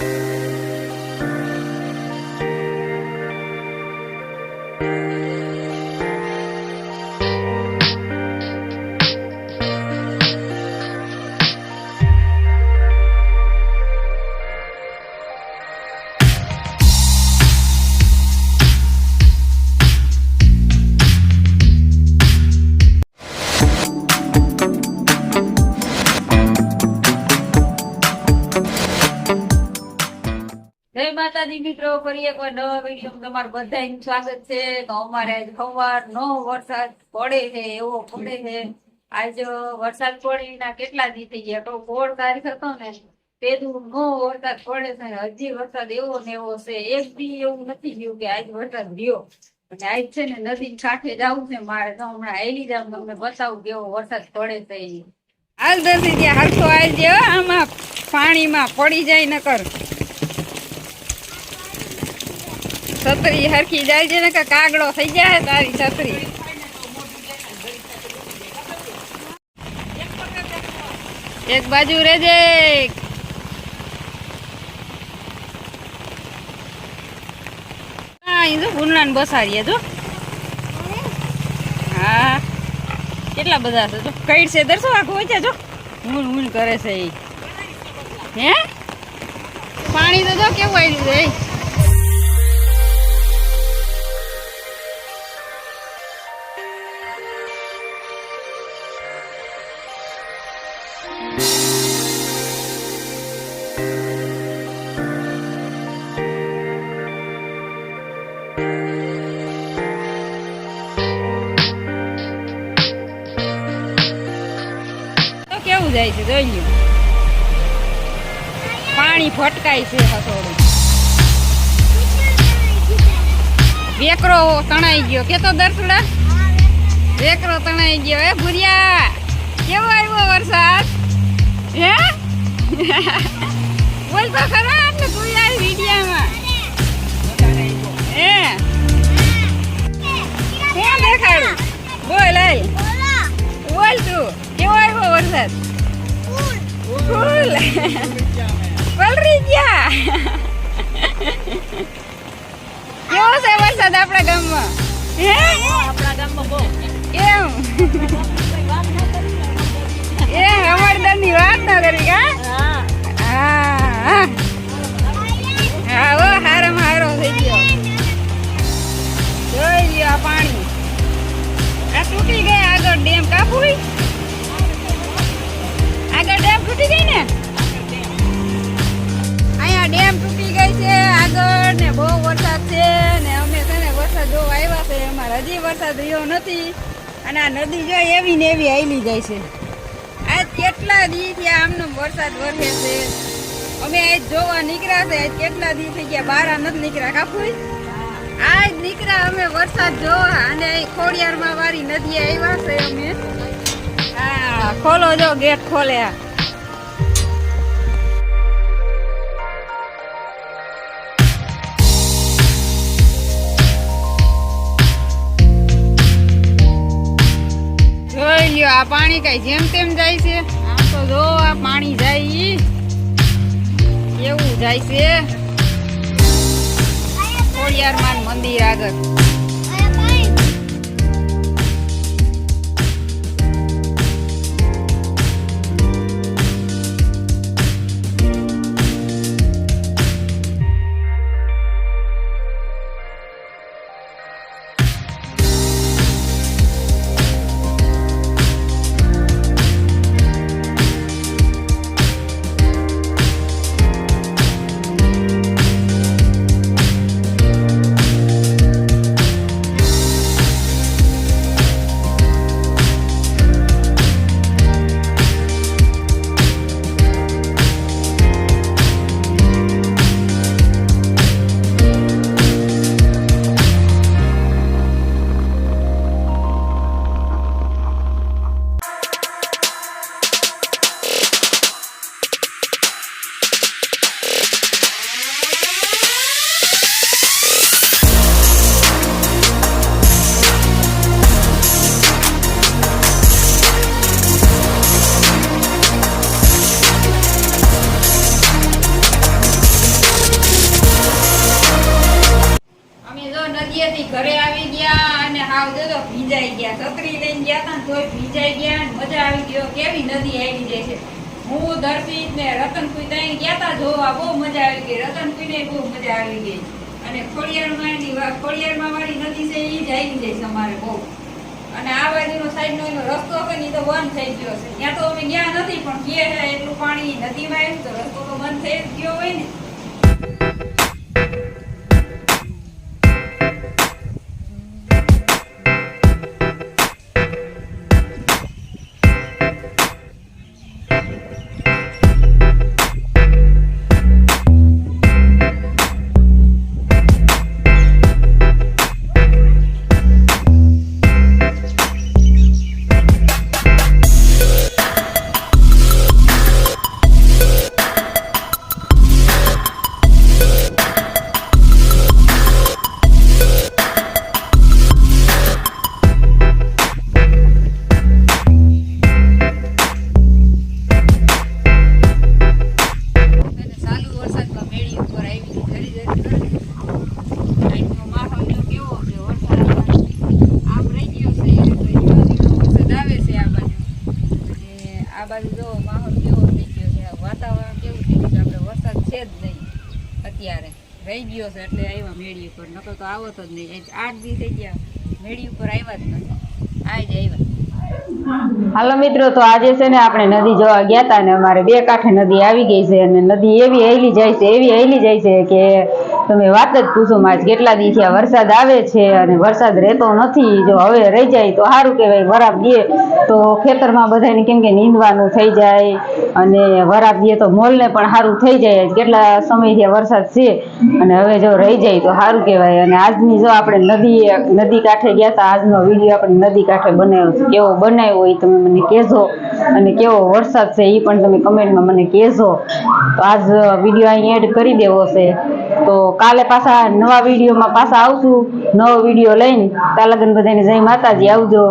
જય માતાજી મિત્રો ફરી એકવાર નવા વીડિયો તમારું સ્વાગત છે. તો અમારે સવાર નો વરસાદ પડે છે એવો પડે છે. આજ વરસાદ પડે કેટલા દી થઈ ગયા? તો કોળ તારીખ હતો ને પેલું નો વરસાદ પડે છે હજી વરસાદ એવો ને એવો છે. એક દી એવું નથી ગયું કે આજ વરસાદ રહ્યો અને આજ છે ને નદી કાંઠે જવું છે મારે તો હમણાં આયલી જાવ તમને બતાવું કેવો વરસાદ પડે છે હાલ દર્દી ત્યાં હરખો આવી હો, આમાં પાણીમાં પડી જાય નકર. છત્રી હરખી જાય છે ને કે કાગડો થઈ જાય તારી છત્રી. એક બાજુ રેજે ગુંડલા ને બસાડીએ જો. હા. કેટલા બધા છે જો. કઈ છે દરસો આખું છે જો. હું હું કરે છે એ હે? પાણી તો જો કેવું આવ્યું છે જાય છે, જોઈ લ્યો. પાણી ફટકાય છે હસોડું વેકરો તણાઈ ગયો. કેતો દર્શડા? વેકરો તણાઈ ગયો. હે ભૂરિયા, કેવો આવ્યો વરસાદ? બોલ તો ખરા ને તું યાર વિડિયામાં. હે? હું દેખાડું? બોલ આય બોલ તું. કેવો આવ્યો વરસાદ? ફૂલ. પલરી ગયા. કેવો છે વરસાદ આપણા ગામમાં? હે? આપણા ગામમાં બહુ. એમ હજી વરસાદ રહ્યો નથી અને આ નદી જો એવી ને એવી હાલી જાય છે. આજ કેટલા દી થયા આમનો વરસાદ વરસે છે. અમે આજ જોવા નીકળ્યા છે, આજ કેટલા દિવસ થઈ ગયા બહાર નથી નીકળ્યા, કાપુઈ? આજ નીકળ્યા અમે વરસાદ જોવા અને ખોડિયારમાં વાળી નદી આવ્યા છે અમે. હા, ખોલો જો, ગેટ ખોલ્યા લ્યો, આ પાણી કઈ જેમ તેમ જાય છે. આમ તો જો, આ પાણી જાય ઈ. એવું જાય છે. ખોડિયારમાં મંદિર આગળ. ભીંજાઈ ગયા, છત્રી લઈને ગયા હતા તોય ભીંજાઈ ગયા મજા આવી ગયો કેવી નદી આવી જાય છે? હું દર્શિત ને રતનપુઈ ત્યાં ગયા હતા જોવા, બહુ મજા આવી ગઈ. રતનપુઈ ને બહુ મજા આવી ગઈ. અને ખોડિયારમાં ખોડિયારમાં વાળી નદી છે એ જ આવી જાય છે અમારે બહુ. અને આ બાજુનો સાઈડનો એનો રસ્તો હતો ને એ તો બંધ થઈ ગયો છે. ત્યાં તો અમે ગયા નથી, પણ ગયા એટલું પાણી નદીમાં આવ્યું તો રસ્તો તો બંધ થઈ ગયો હોય ને. રહી ગયો છે એટલે આવ્યા મેળી ઉપર. નકર તો આવતો જ નહીં. આઠ દી થઈ ગયા. મેળી ઉપર આવ્યા જ નથી. આજ આવ્યા. હાલો મિત્રો, તો આજે છે ને આપણે નદી જોવા ગયા હતા ને અમારે બે કાંઠે નદી આવી ગઈ છે અને નદી એવી હેલી જાય છે, એવી હેલી જાય છે કે તમે વાત જ પૂછો માં કેટલા દિવસ આ વરસાદ આવે છે અને વરસાદ રહેતો નથી, જો હવે રહી જાય તો સારું કહેવાય, વરાપ દે. તો ખેતરમાં બધાને કેમ કે નીંદવાનું થઈ જાય અને વરાપ દે તો મોલને પણ સારું થઈ જાય. કેટલા સમયથી વરસાદ છે અને હવે જો રહી જાય તો સારું કહેવાય. અને આજની જો આપણે નદી નદી કાંઠે ગયા હતા, આજનો વીડિયો આપણે નદી કાંઠે બનાવ્યો છે. કેવો બનાવ્યો હોય તમે મને કહેજો અને કેવો વરસાદ છે એ પણ તમે કમેન્ટમાં મને કહેજો. તો આજ વીડિયો અહીં એડ કરી દેવો છે. તો કાલે પાછા નવા વિડીયોમાં પાછા આવશું. નવો વીડિયો લઈને. ત્યાં લગન બધાને જય માતાજી. આવજો.